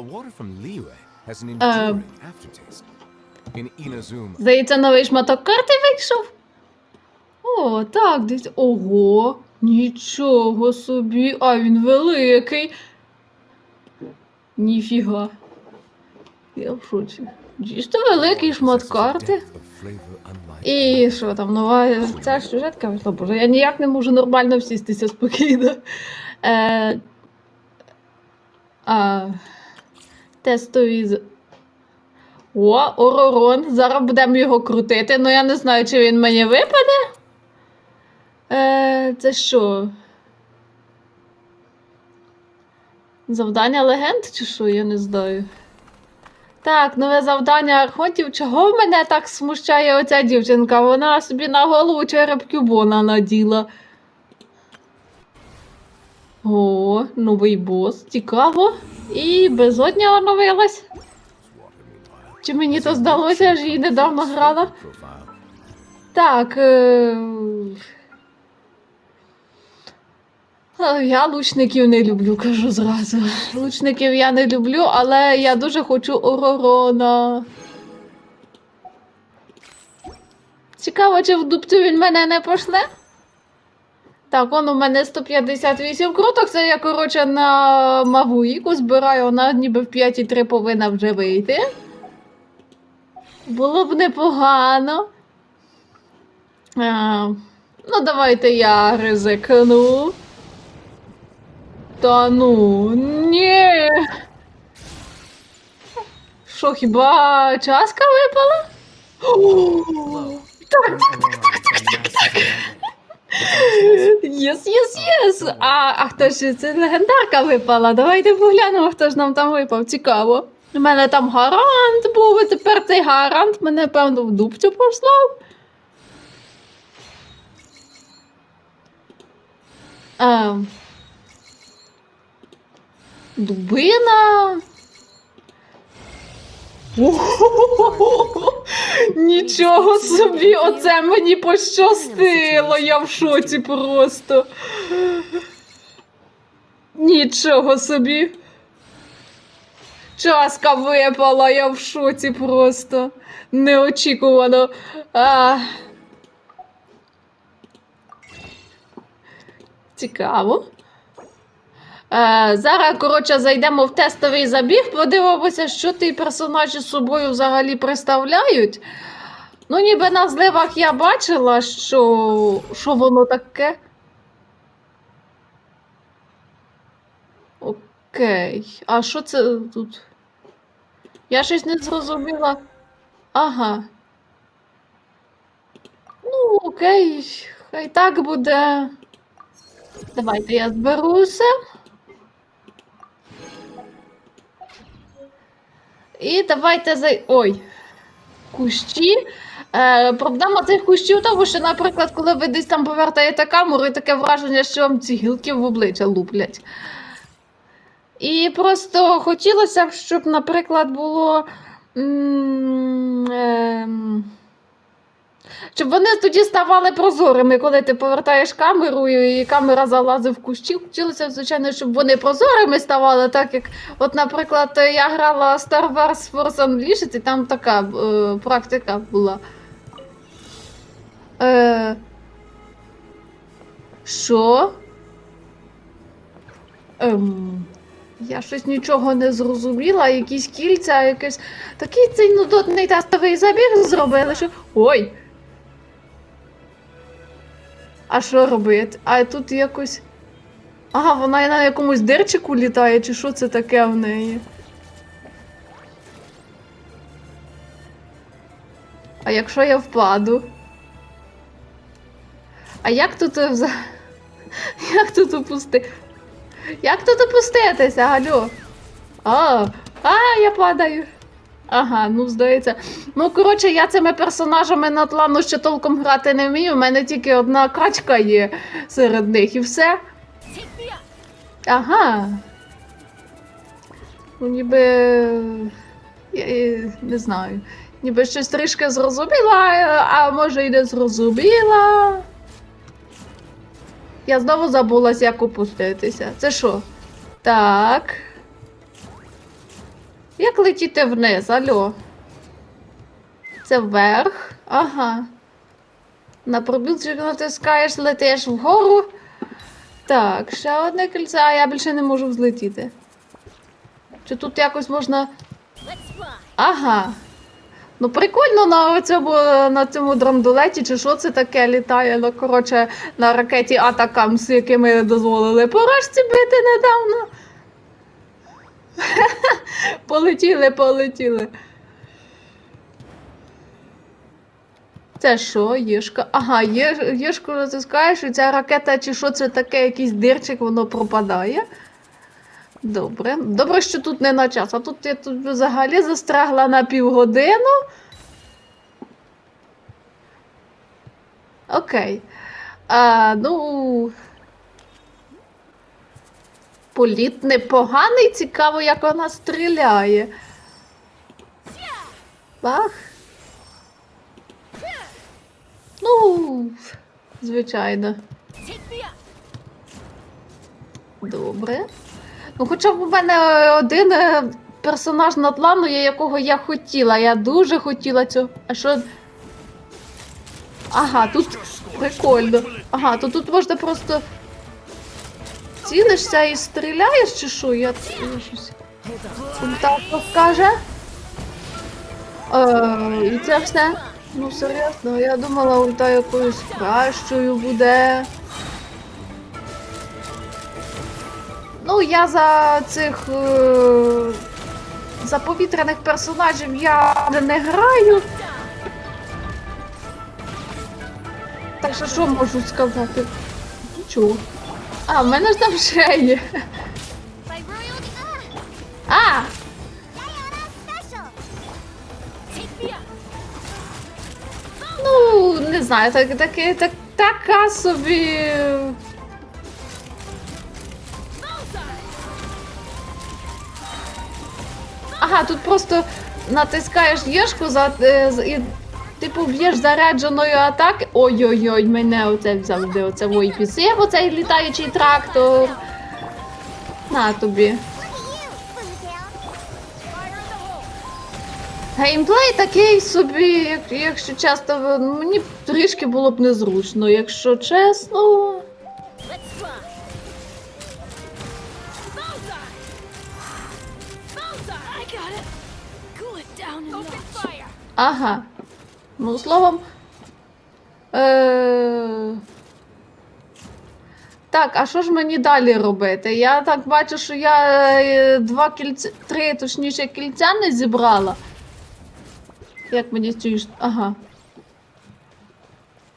A water from Liyue has an enduring aftertaste. In Inazuma, Здається, новий шматок карти вийшов. О, так, десь. Ого, нічого собі, а він великий. Ніфіга. Я в шоці. Дійсно великий шмат карти. І що там, нова ця сюжетка вийшла? Боже, я ніяк не можу нормально всістися спокійно. Е, а, тестові. О, Оророн. Зараз будемо його крутити, але я не знаю, чи він мені випаде. Е, це що? Завдання легенд чи що? Я не знаю. Так, нове завдання архонтів. Чого мене так смущає оця дівчинка? Вона собі на голову череп кюбона наділа. О, новий бос. Цікаво. І безодня оновилась. Чи мені то здалося, я ж її недавно грала? Так. Е... е, Я лучників не люблю, кажу зразу. Лучників я не люблю, але я дуже хочу Оророна. Цікаво, чи в дубцю він мене не пошле? Так, он у мене 158 круток, це я, коротше, на Мавуїку збираю, вона ніби в 5,3 повинна вже вийти. Було б непогано. А, ну, давайте я ризикну. Та ну, ні. Що, хіба часка випала? О, Так, єс, єс, єс. А, а хто ж це легендарка випала? Давайте поглянемо, хто ж нам там випав. Цікаво. У мене там гарант був, і тепер цей гарант мене, певно, в дубцю послав. А, дубина. Ого! Нічого собі, оце мені пощастило, я в шоці просто. Нічого собі. Часка випала, я в шоці просто. Неочікувано. А... Цікаво. Е, зараз, коротше, зайдемо в тестовий забіг, подивимося, що ті персонажі з собою взагалі представляють. Ну, ніби на зливах я бачила, що, що воно таке. Окей. А що це тут? Я щось не зрозуміла. Ага. Ну, окей, хай так буде. Давайте я зберуся. І давайте зай. Ой. Кущі. Е, проблема цих кущів тому, що, наприклад, коли ви десь там повертаєте камеру, і таке враження, що вам ці гілки в обличчя луплять. І просто хотілося б, щоб, наприклад, було. ем, щоб вони тоді ставали прозорими, коли ти повертаєш камеру і камера залазить в кущі. Хотілося, звичайно, щоб вони прозорими ставали, так як, от, наприклад, я грала Star Wars Force Unleashed, і там така е, практика була. Що? Ем, я щось нічого не зрозуміла, якісь кільця, якийсь такий цей нудотний тестовий забіг зробили, що. Ой! А що робити? А тут якось. Ага, вона на якомусь дирчику літає, чи що це таке в неї? А якщо я впаду? А як тут е, вза... Як тут опусти? Як тут опуститися, алло? А, а, я падаю. Ага, ну здається. Ну, коротше, я цими персонажами на тлану ще толком грати не вмію. У мене тільки одна качка є серед них і все. Ага. Ну, ніби. Я і не знаю. Ніби щось трішки зрозуміла, а може й не зрозуміла. Я знову забулась, як опуститися. Це що? Так. Як летіти вниз, альо? Це вверх. Ага. На пробілчик натискаєш, летиш вгору. Так, ще одне кільце, а я більше не можу взлетіти. Чи тут якось можна. Ага. Ну, прикольно на цьому, на цьому драндулеті, чи що це таке літає, ну, коротше, на ракеті Атакамс, якими дозволили поражці бити недавно. полетіли, полетіли. Це що, їжка? Ага, є, їжку натискаєш, і ця ракета, чи що це таке, якийсь дирчик, воно пропадає. Добре. Добре, що тут не на час, а тут я тут взагалі застрягла на півгодину. Окей. А, ну. Політ непоганий, цікаво, як вона стріляє. Бах. Ну, звичайно. Добре. Ну, хоча б у мене один е, персонаж на плану, якого я хотіла. Я дуже хотіла цього. А що. Ага, тут прикольно. Ага, то тут можна просто. Цілишся і стріляєш, чи що? Я, щось. Так скаже. Е, і це все. Ну, серйозно, я думала, ульта якоюсь кращою буде. Ну, я за цих е, за повітряних персонажів я не граю. Так що що можу сказати? Нічого. А, в мене ж там ще є. А! Ну, не знаю, так, так, так, така собі. Ага, тут просто натискаєш єшку за, е, і типу б'єш зарядженою атаки. Ой-ой-ой, мене оце де оце вой пісив, оцей літаючий трактор. На тобі. Геймплей такий собі, як, якщо чесно, мені трішки було б незручно, якщо чесно. Ага. Ну, словом. Е... Так, а що ж мені далі робити? Я так бачу, що я е, два кільця, три, точніше, кільця не зібрала. Як мені стоїш? Ага.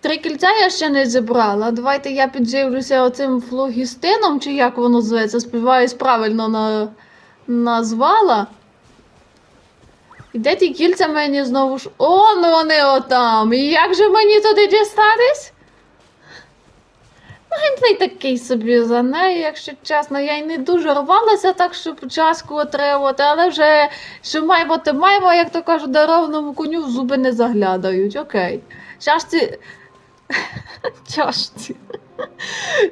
Три кільця я ще не зібрала. Давайте я підживлюся оцим флогістином, чи як воно зветься, сподіваюсь, правильно на... назвала. І де ті кільця мені знову ж. О, ну вони отам. І як же мені туди дістатись? Ну, геймплей такий собі за нею, якщо чесно, я й не дуже рвалася так, щоб часку отримувати, але вже що маємо, те маємо, як то кажуть, даровному коню в зуби не заглядають. Окей. Чашці. Чашці.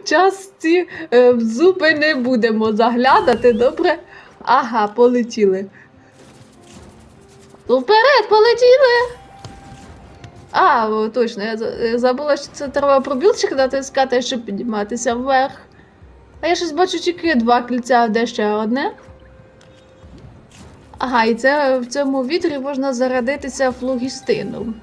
Часті е, зуби не будемо заглядати, добре? Ага, полетіли. Вперед, полетіли! А, точно, я забула, що це треба пробілчик натискати, щоб підніматися вверх. А я щось бачу тільки два кільця, а де ще одне. Ага, і це в цьому вітрі можна зарядитися флогістином.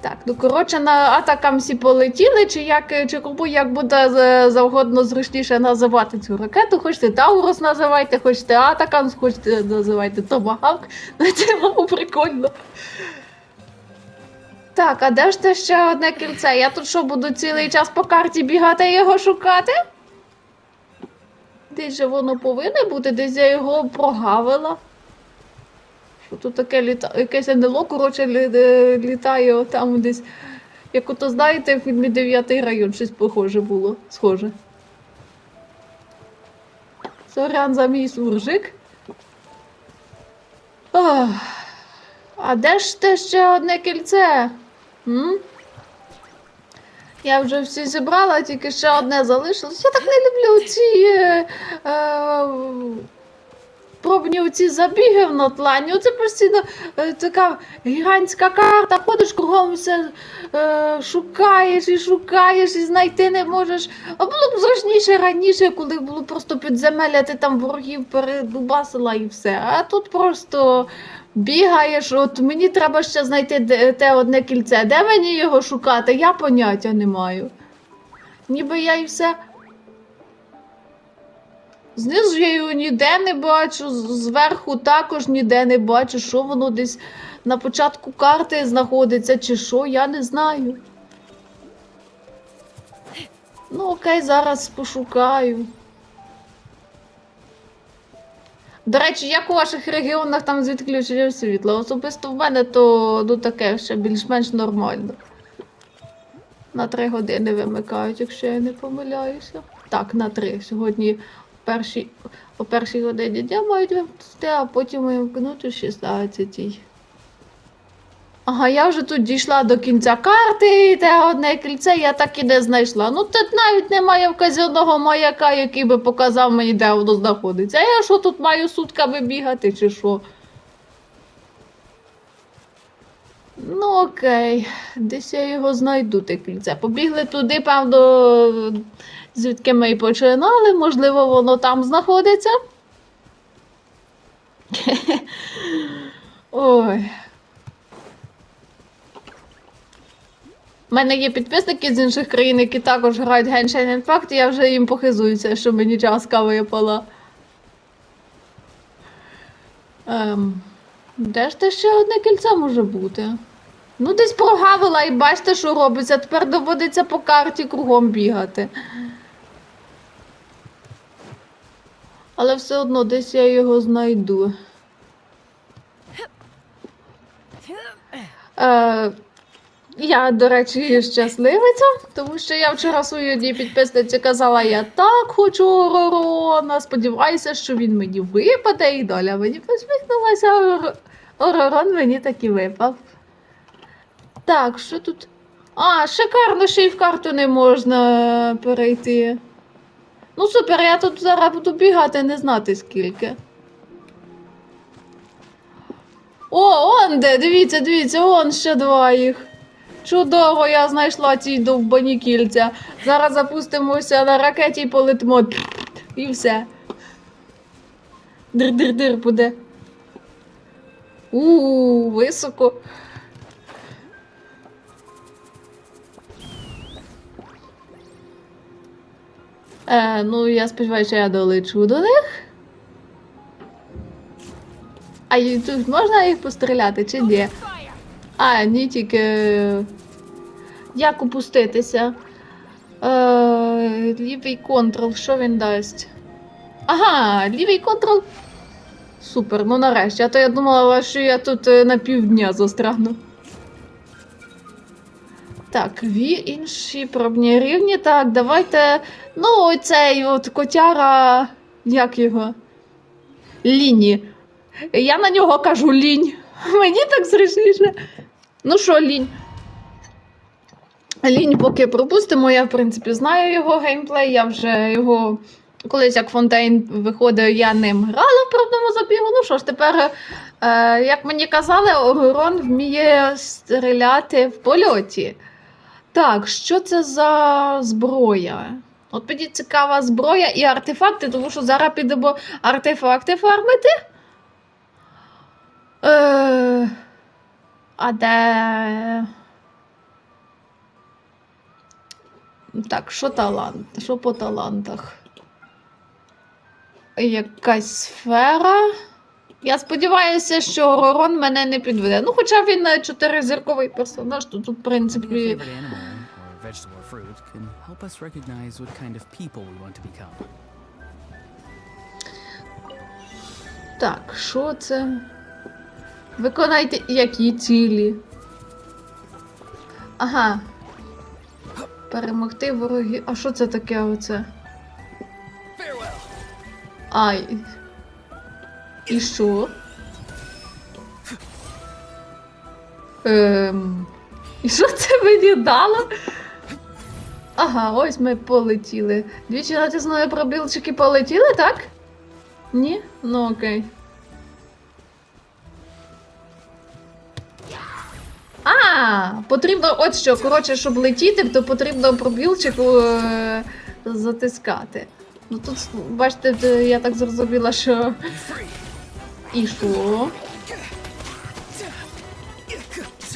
Так, ну коротше, на атакамсі полетіли, чи як чи кому як буде завгодно зручніше називати цю ракету. Хочете Таурус називайте, хочете Атакамс, хочете називайте Томагавк. На цілому прикольно. Так, а де ж те ще одне кільце? Я тут що, буду цілий час по карті бігати і його шукати? Десь же воно повинне бути, десь я його прогавила. Що тут таке літа... якесь НЛО, коротше, е, літає отам десь. Як ото знаєте, в фільмі 9 район щось похоже було. Схоже. Сорян за мій суржик. Ах. А де ж те ще одне кільце? М? Я вже всі зібрала, тільки ще одне залишилось. Я так не люблю ці е, е, чорні оці забіги в нотлані. Оце постійно е, така гігантська карта, ходиш кругом все е, шукаєш і шукаєш, і знайти не можеш. А було б зручніше раніше, коли було просто підземелля, ти там ворогів передубасила і все. А тут просто бігаєш, от мені треба ще знайти те одне кільце. Де мені його шукати? Я поняття не маю. Ніби я і все. Знизу я його ніде не бачу, зверху також ніде не бачу, що воно десь на початку карти знаходиться, чи що, я не знаю. Ну, окей, зараз пошукаю. До речі, як у ваших регіонах там з відключенням світла? Особисто в мене то ну, таке ще більш-менш нормально. На три години вимикають, якщо я не помиляюся. Так, на три. Сьогодні першій, о першій годині дня мають вимкнути, а потім вимкнути о 16. Ага, я вже тут дійшла до кінця карти, і те одне кільце я так і не знайшла. Ну тут навіть немає вказівного маяка, який би показав мені, де воно знаходиться. А я що тут маю сутками бігати, чи що? Ну, окей, десь я його знайду, те кільце. Побігли туди, певно, звідки ми і починали, можливо, воно там знаходиться. Ой. У мене є підписники з інших країн, які також грають Genshin Impact, і я вже їм похизуюся, що мені частка випала. Ем, де ж те ще одне кільце може бути? Ну, десь прогавила і бачите, що робиться. Тепер доводиться по карті кругом бігати. Але все одно десь я його знайду. Е, я, до речі, щасливиця, тому що я вчора своїй одній підписниці казала, я так хочу Оророна, сподіваюся, що він мені випаде, і доля мені посміхнулася. Орор- Оророн мені таки випав. Так, що тут? А, шикарно, ще й в карту не можна перейти. Ну, супер, я тут зараз буду бігати, не знати скільки. О, он де, дивіться, дивіться, он ще два їх. Чудово, я знайшла ці довбані кільця. Зараз запустимося на ракеті і полетимо. І все. Дир-дир-дир буде. У, високо. Е, ну, я сподіваюся, що я долечу до них. А тут можна їх постріляти чи ні? А, ні, тільки. Як опуститися? Е, лівий контрол, що він дасть? Ага, лівий контрол. Супер, ну нарешті. А то я думала, що я тут е, на півдня застрягну. Так, ві інші пробні рівні. Так, давайте. Ну, оцей от котяра. Як його? Ліні. Я на нього кажу лінь. Мені так зручніше. Ну що, лінь? Лінь поки пропустимо, я, в принципі, знаю його геймплей, я вже його. Колись як Фонтейн виходив, я ним грала в правдому забігу. Ну що ж, тепер, е, як мені казали, Огорон вміє стріляти в польоті. Так, що це за зброя? От мені цікава зброя і артефакти, тому що зараз підемо артефакти фармити. Е, а де. Так, що талант? Що по талантах? Якась сфера. Я сподіваюся, що Ророн мене не підведе. Ну, хоча він е, чотиризірковий персонаж, то тут, в принципі. Так, що це? Виконайте які цілі. Ага. Перемогти ворогів. А що це таке оце? Ай. І що? Ем... І що це мені дало? Ага, ось ми полетіли. Двічі натиснули пробілчики полетіли, так? Ні? Ну окей. А, потрібно от що, коротше, щоб летіти, то потрібно пробілчик е затискати. Ну тут, бачите, я так зрозуміла, що і що?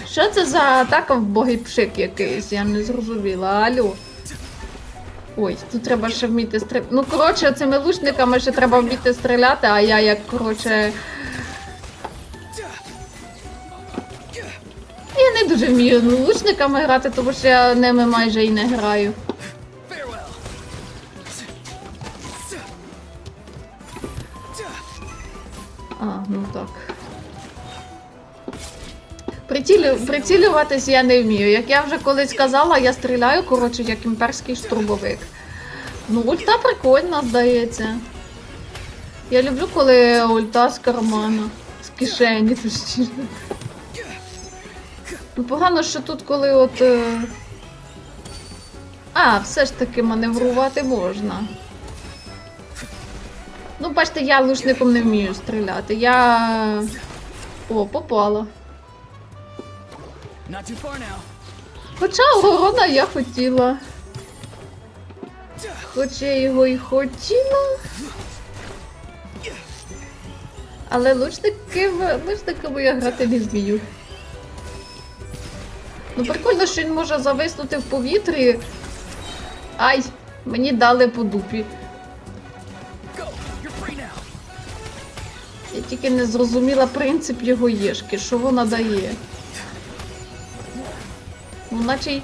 Що це за атака в боги пшик якийсь? Я не зрозуміла. Алло. Ой, тут треба ще вміти стріляти. Ну, коротше, цими лучниками ще треба вміти стріляти, а я як, коротше. Я не дуже вмію лучниками грати, тому що я ними майже і не граю. Ну так. Прицілю... Прицілюватись я не вмію. Як я вже колись казала, я стріляю, коротше, як імперський штурмовик. Ну, ульта прикольна, здається. Я люблю, коли ульта з кармана, з кишені, точніше. Ну, погано, що тут, коли от. е, А, все ж таки маневрувати можна. Ну, бачите, я лучником не вмію стріляти. Я. О, попала. Хоча Горона я хотіла. Хоч я його і хотіла. Але лучники, лучниками я грати не вмію. Ну, прикольно, що він може зависнути в повітрі. Ай, мені дали по дупі. Тільки не зрозуміла принцип його єшки, що вона дає. Ну, наче.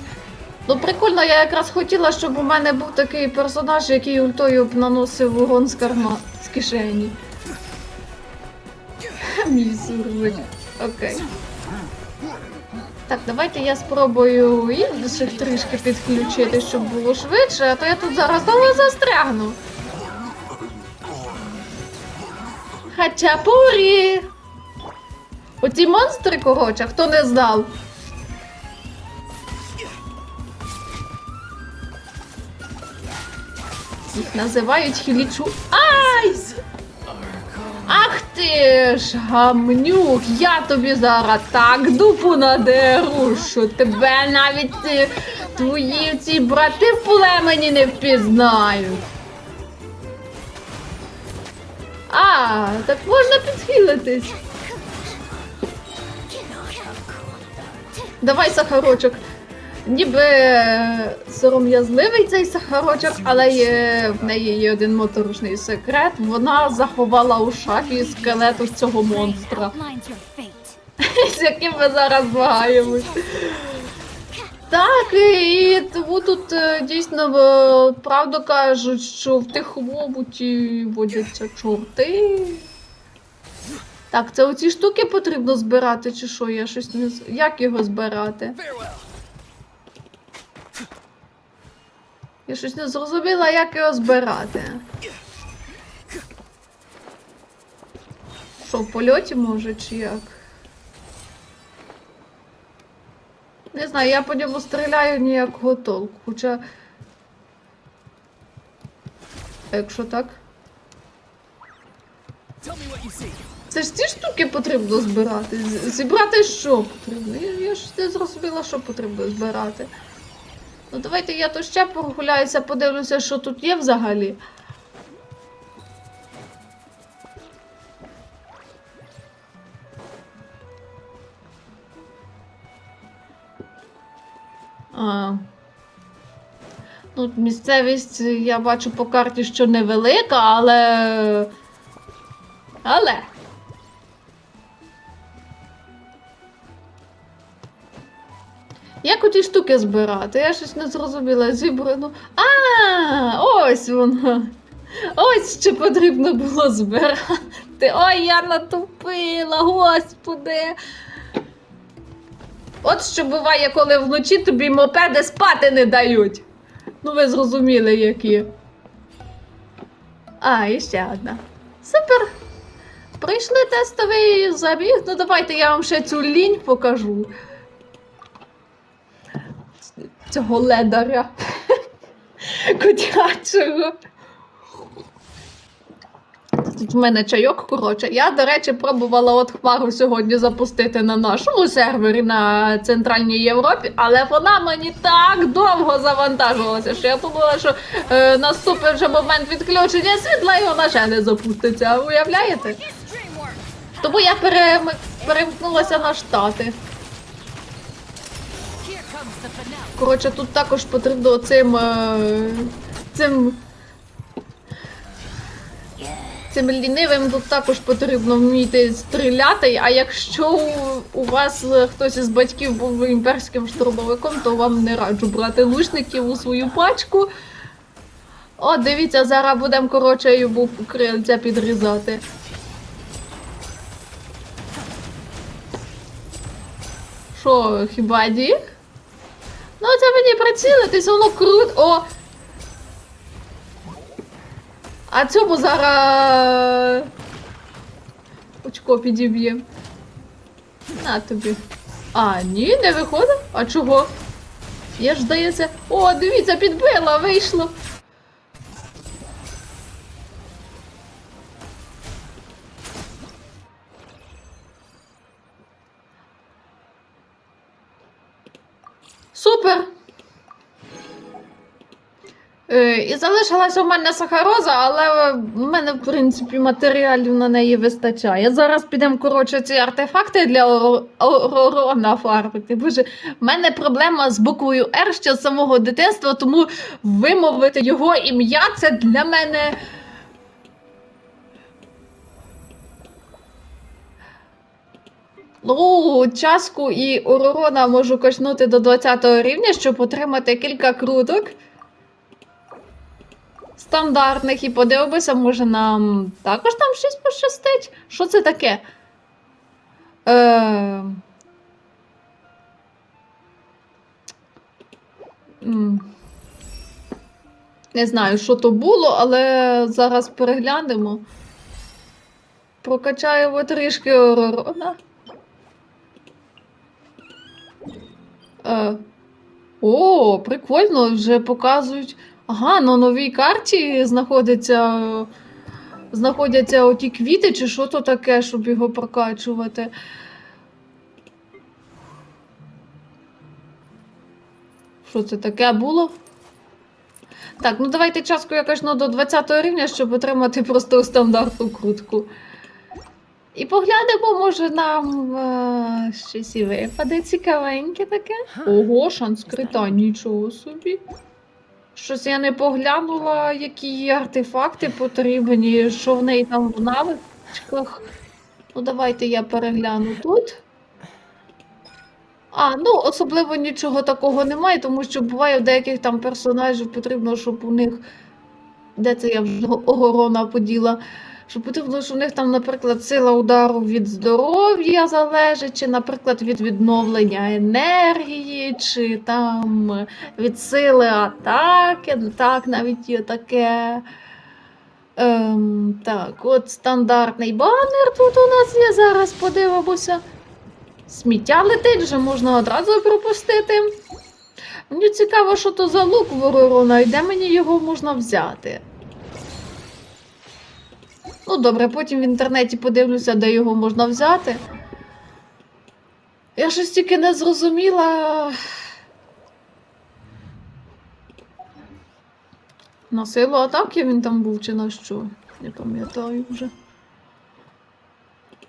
Ну, прикольно, я якраз хотіла, щоб у мене був такий персонаж, який ультою б наносив урон з карма з кишені. Мій. Окей. Так, давайте я спробую інших трішки підключити, щоб було швидше, а то я тут зараз знову застрягну. Хачапурі! Оці монстри, коротше, хто не знав. Їх називають хілічу. Ай! Ах ти ж, гамнюк, я тобі зараз так дупу надеру, що тебе навіть е, твої ці брати в племені не впізнають. А, так можна підхилитись. Давай сахарочок. Ніби сором'язливий цей сахарочок, але є, в неї є один моторошний секрет. Вона заховала у шафі скелету цього монстра, з яким ми зараз змагаємось. Так, і тому тут е, дійсно правду кажуть, що в тих хлопуті водяться чорти. Так, це оці штуки потрібно збирати, чи що? Я щось не з- Як його збирати? Я щось не зрозуміла, як його збирати. Що, в польоті може, чи як? Знаю, я по ньому стріляю ніякого толку. Хоча. А якщо так? Це ж ці штуки потрібно збирати. Зібрати що потрібно? Я, я ж не зрозуміла, що потрібно збирати. Ну давайте я то ще прогуляюся, подивлюся, що тут є взагалі. Ну, місцевість я бачу по карті, що невелика, але. Але. Як оті штуки збирати? Я щось не зрозуміла. Зібрано. А, ось воно. Ось що потрібно було збирати. Ой, я натупила, господи. От що буває, коли вночі тобі мопеди спати не дають. Ну, ви зрозуміли, які. А, і ще одна. Супер. Прийшли тестовий забіг. Ну давайте я вам ще цю лінь покажу. Цього ледаря. Котячого. Тут в мене чайок, коротше. Я, до речі, пробувала от хмару сьогодні запустити на нашому сервері на Центральній Європі, але вона мені так довго завантажувалася, що я думала, що е, наступить вже момент відключення світла і вона ще не запуститься. Уявляєте? Тому я перем... перемкнулася на штати. Коротше, тут також потрібно цим. Е... цим. Цим лінивим тут також потрібно вміти стріляти. А якщо у- вас е, хтось із батьків був імперським штурмовиком, то вам не раджу брати лучників у свою пачку. О, дивіться, зараз будемо коротше йому крильця підрізати. Що, хіба ні? Ну, це мені прицілитись, воно круто. О! А цьому зараз очко підіб'є. На тобі. А, ні, не виходить? А чого? Я ж здається. О, дивіться, підбила, вийшло. І залишилася у мене сахароза, але в мене, в принципі, матеріалів на неї вистачає. Зараз підемо, коротше, ці артефакти для Оро- Оророна фарбити. Боже, в мене проблема з буквою Р ще з самого дитинства, тому вимовити його ім'я це для мене. Ну, часку і Оророна можу качнути до 20 рівня, щоб отримати кілька круток стандартних і подивимося, може нам також там щось пощастить. Що це таке? Е... Не знаю, що то було, але зараз переглянемо. Прокачаємо трішки Оророна. Е... О, прикольно, вже показують. Ага, на новій карті знаходяться, знаходяться оті квіти, чи що то таке, щоб його прокачувати. Що це таке було? Так, ну давайте часку якось ну, до 20 рівня, щоб отримати просто стандартну крутку. І поглянемо, може нам е, щось і випаде цікавеньке таке. Ого, шанс крита, нічого собі. Щось я не поглянула, які їй артефакти потрібні, що в неї там в навичках. Ну, давайте я перегляну тут. А, ну, особливо нічого такого немає, тому що буває в деяких там персонажів потрібно, щоб у них. Де це я вже огорона поділа? Що потрібно, що у них там, наприклад, сила удару від здоров'я залежить, чи, наприклад, від відновлення енергії, чи там від сили атаки. Так, навіть є таке. Ем, так, от стандартний банер тут у нас є. Зараз подивимося. Сміття летить, вже можна одразу пропустити. Мені цікаво, що то за лук ворона, і де мені його можна взяти. Ну, добре, потім в інтернеті подивлюся, де його можна взяти. Я щось тільки не зрозуміла. На силу атаки він там був чи на що? Не пам'ятаю вже.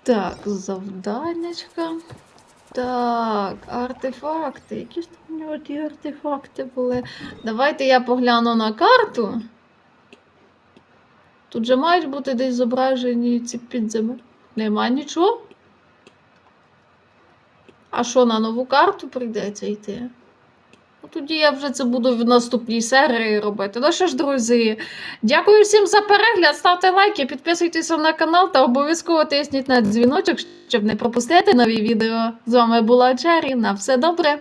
Так, завданнячка. Так, артефакти. Які ж там у нього ті артефакти були? Давайте я погляну на карту. Тут же мають бути десь зображені ці підземи. Нема нічого. А що, на нову карту прийдеться йти? Ну, тоді я вже це буду в наступній серії робити. Ну що ж, друзі, дякую всім за перегляд. Ставте лайки, підписуйтеся на канал та обов'язково тисніть на дзвіночок, щоб не пропустити нові відео. З вами була Чері. На все добре!